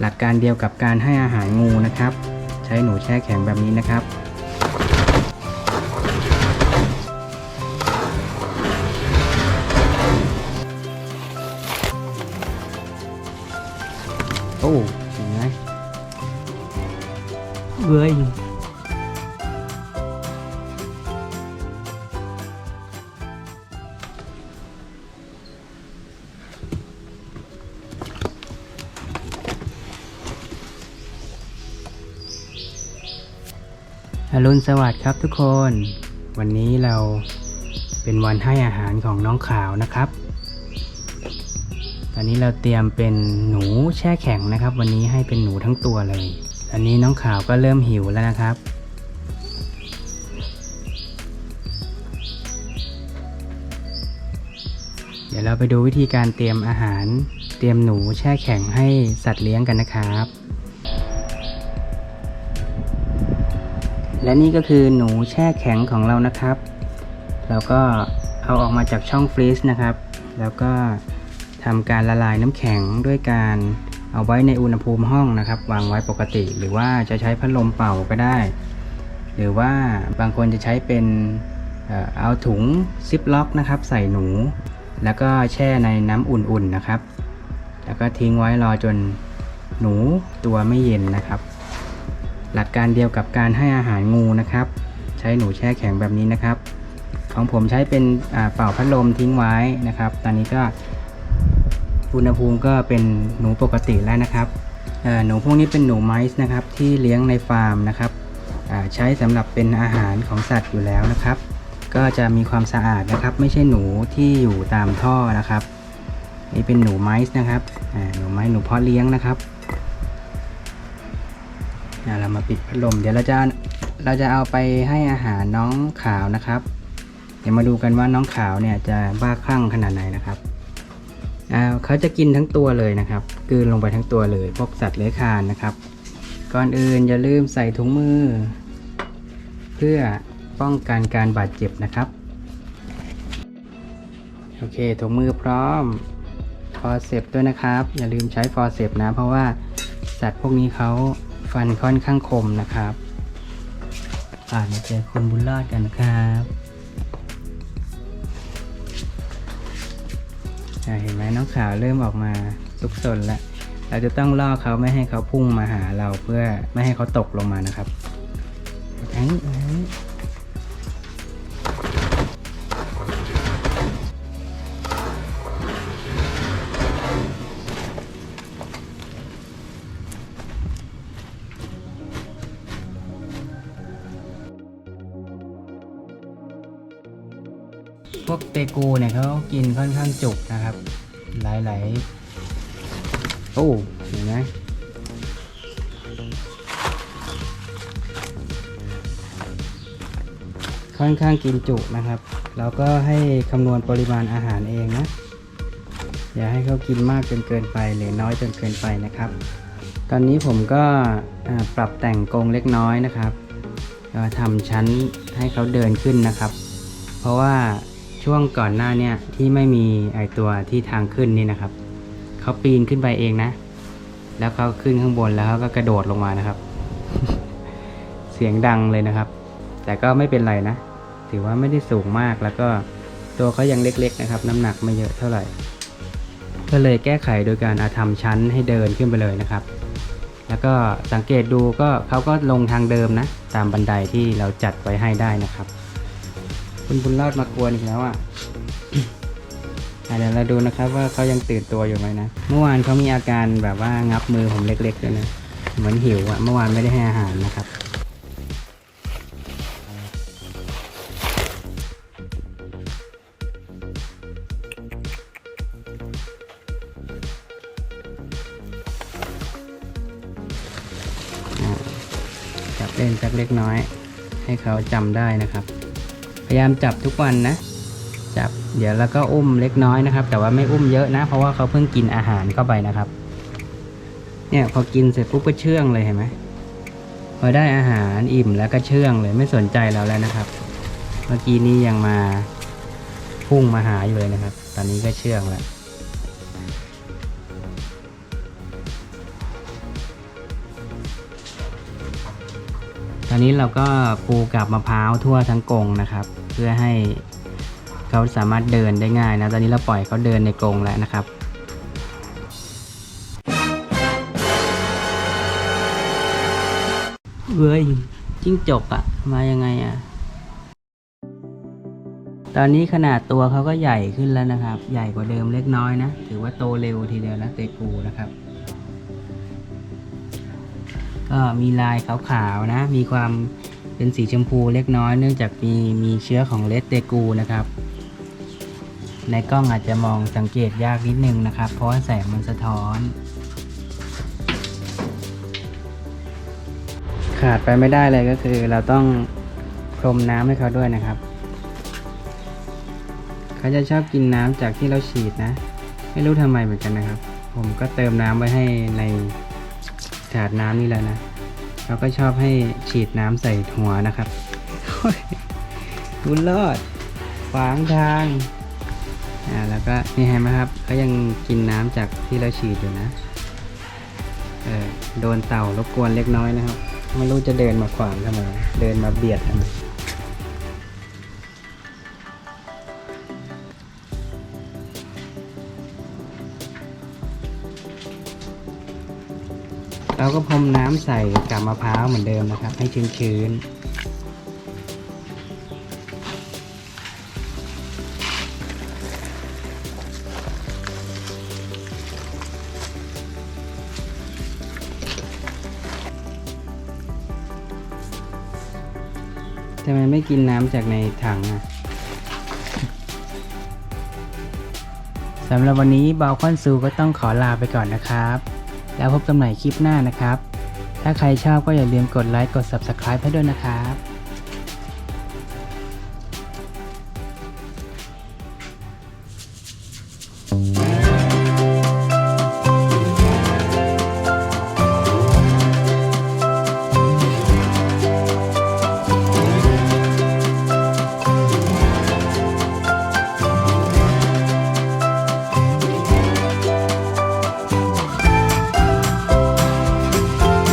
หลักการเดียวกับการให้อาหารงูนะครับ ใช้หนูแช่แข็งแบบนี้นะครับ โอ้เห็นไหมเบื่อ อรุณสวัสดิ์ครับทุกคน วันนี้เราเป็นวันให้อาหารของน้องขาวนะครับ ตอนนี้เราเตรียมเป็นหนูแช่แข็งนะครับ วันนี้ให้เป็นหนูทั้งตัวเลย ตอนนี้น้องขาวก็เริ่มหิวแล้วนะครับ เดี๋ยวเราไปดูวิธีการเตรียมอาหาร เตรียมหนูแช่แข็งให้สัตว์เลี้ยงกันนะครับ และนี่ก็คือหนูแช่แข็งของเรานะครับ เราก็เอาออกมาจากช่องฟรีซนะครับ แล้วก็ทำการละลายน้ำแข็งด้วยการเอาไว้ในอุณหภูมิห้องนะครับ วางไว้ปกติ หรือว่าจะใช้พัดลมเป่าก็ได้ หรือว่าบางคนจะใช้เป็นเอาถุงซิปล็อกนะครับ ใส่หนู แล้วก็แช่ในน้ำอุ่นๆนะครับ แล้วก็ทิ้งไว้รอจนหนูตัวไม่เย็นนะครับ หลักการเดียวกับการให้อาหารงูนะครับ ใช้หนูแช่แข็งแบบนี้นะครับ ของผมใช้เป็นเป่าพัดลมทิ้งไว้นะครับ ตอนนี้ก็อุณหภูมิก็เป็นหนูปกติแล้วนะครับหนูพวกนี้เป็นหนูไมซ์นะครับที่เลี้ยงในฟาร์มนะครับใช้สำหรับเป็นอาหารของสัตว์อยู่แล้วนะครับ ก็จะมีความสะอาดนะครับ ไม่ใช่หนูที่อยู่ตามท่อนะครับ นี่เป็นหนูไมซ์นะครับหนูไม้หนูเพาะเลี้ยงนะครับ อะเรามาปิดพัดลม เดี๋ยวเราจะเราจะเอาไปให้อาหารน้องขาวนะครับ เดี๋ยวมาดูกันว่าน้องขาวเนี่ยจะบ้าคลั่งขนาดไหนนะครับอ่าเขาจะกินทั้งตัวเลยนะครับกืนลงไปทั้งตัวเลย พวกสัตว์เลื้อยคลานนะครับ ก่อนอื่นอย่าลืมใส่ถุงมือ เพื่อป้องกันการบาดเจ็บนะครับ โอเคถุงมือพร้อมฟอร์เซปด้วยนะครับ อย่าลืมใช้ฟอร์เซปนะ เพราะว่าสัตว์พวกนี้เขา ฟันค่อนข้างคมนะครับอ่าเดี๋ยวเจอคุณบุญรอดกันนะครับเห็นไหมน้องขาวเริ่มออกมาซุกซนแล้ว เราจะต้องล่อเขาไม่ให้เขาพุ่งมาหาเราเพื่อไม่ให้เขาตกลงมานะครับแทง พวกเตกูเนี่ยเขากินค่อนข้างจุกนะครับ หลายๆ โอ้เห็นไหมค่อนข้างกินจุนะครับ เราก็ให้คำนวณปริมาณอาหารเองนะ อย่าให้เขากินมากจนเกินไปหรือน้อยจนเกินไปนะครับ ตอนนี้ผมก็ปรับแต่งกรงเล็กน้อยนะครับก็ทำชั้นให้เขาเดินขึ้นนะครับ เพราะว่า ช่วงก่อนหน้าเนี่ยที่ไม่มีไอตัวที่ทางขึ้นนี่นะครับเขาปีนขึ้นไปเองนะ แล้วเขาขึ้นข้างบนแล้วเขาก็กระโดดลงมานะครับ เสียงดังเลยนะครับ แต่ก็ไม่เป็นไรนะ ถือว่าไม่ได้สูงมากแล้วก็ตัวเขายังเล็กๆนะครับ น้ำหนักไม่เยอะเท่าไหร่ ก็เลยแก้ไขโดยการอาทำชั้นให้เดินขึ้นไปเลยนะครับ แล้วก็สังเกตดูก็เขาก็ลงทางเดิมนะ ตามบันไดที่เราจัดไว้ให้ได้นะครับ คุณบุญรอดมากวนอีกแล้วอะอะเดี๋ยวเราดูนะครับว่าเขายังตื่นตัวอยู่ไหมนะ เมื่อวานเขามีอาการแบบว่างับมือผมเล็กๆด้วยนะ เหมือนหิวอะเมื่อวานไม่ได้ให้อาหารนะครับ จับเล่นสักเล็กน้อย ให้เขาจำได้นะครับ พยายามจับทุกวันนะ จับเดี๋ยวแล้วก็อุ้มเล็กน้อยนะครับ แต่ว่าไม่อุ้มเยอะนะ เพราะว่าเขาเพิ่งกินอาหารเข้าไปนะครับ เนี่ยพอกินเสร็จปุ๊บก็เชื่องเลยเห็นไหมพอได้อาหารอิ่มแล้วก็เชื่องเลยไม่สนใจเราแล้วนะครับ เมื่อกี้นี้ยังมาพุ่งมาหาอยู่เลยนะครับ ตอนนี้ก็เชื่องแล้วตอนนี้เราก็ปูกับมะพร้าวทั่วทั้งกรงนะครับ พื่อให้เขาสามารถเดินได้ง่ายนะตอนนี้เราปล่อยเขาเดินในกรงแล้วนะครับเว้ยจิ้งจกอะมายังไงอะตอนนี้ขนาดตัวเขาก็ใหญ่ขึ้นแล้วนะครับ ใหญ่กว่าเดิมเล็กน้อยนะ ถือว่าโตเร็วทีเดียวแล้วเตกูนะครับ ก็มีลายขาวๆนะ มีความ เป็นสีชมพูเล็กน้อยเนื่องจากมีมีเชื้อของเลสเตกูนะครับ ในกล้องอาจจะมองสังเกตยากนิดนึงนะครับ เพราะแสงมันสะท้อน ขาดไปไม่ได้เลยก็คือเราต้องพรมน้ำให้เขาด้วยนะครับ เขาจะชอบกินน้ำจากที่เราฉีดนะ ไม่รู้ทำไมเหมือนกันนะครับ ผมก็เติมน้ำไว้ให้ในถาดน้ำนี่แล้วนะ เราก็ชอบให้ฉีดน้ำใส่หัวนะครับบุญรอดขวางทางอ่าแล้วก็นี่เห็นไหมครับเขายังกินน้ำจากที่เราฉีดอยู่นะเออโดนเต่ารบกวนเล็กน้อยนะครับไม่รู้จะเดินมาขวางทำไมเดินมาเบียดทำไม เราก็พรมน้ำใส่กับมะพร้าวเหมือนเดิมนะครับ ให้ชื้นๆทำไมไม่กินน้ำจากในถังอะสำหรับวันนี้บอลคอนซูก็ต้องขอลาไปก่อนนะครับ แล้วพบกันใหม่คลิปหน้านะครับ ถ้าใครชอบก็อย่าลืมกดไลค์กด Subscribe ให้ด้วยนะครับ